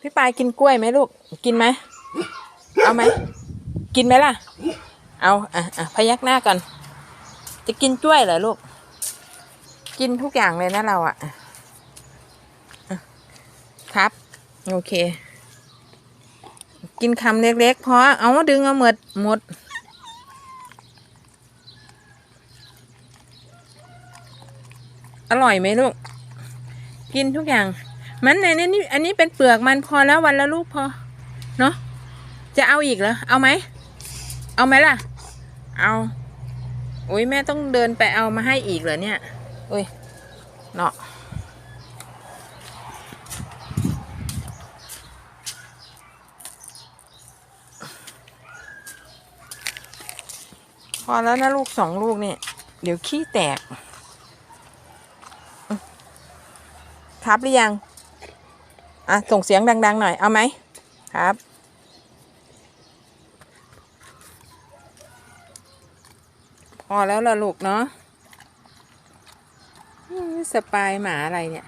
พี่ปายกินกล้วยไหมลูก กินไหม เอาไหม กินไหมล่ะ เอา อะอะพยักหน้าก่อน จะกินกล้วยเหรอลูก กินทุกอย่างเลยนะเราอะอะครับ โอเค กินคำเล็กๆพอเอาดึงเอาหมดหมดอร่อยไหมลูก กินทุกอย่าง มันในนี่อันนี้เป็นเปลือกมันพอแล้ววันละลูกพอ เนาะจะเอาอีกเหรอ เอาไหม เอาไหมล่ะ เอาโอ้ยแม่ต้องเดินไปเอามาให้อีกเหรอเนี่ยโอ้ยเนาะพอแล้วนะลูกสองลูกเนี่ย เดี๋ยวขี้แตกครับหรือยัง อะส่งเสียงดัง ๆ หน่อย เอาไหมครับ พอแล้วล่ะลูกเนาะสปายหมาอะไรเนี่ย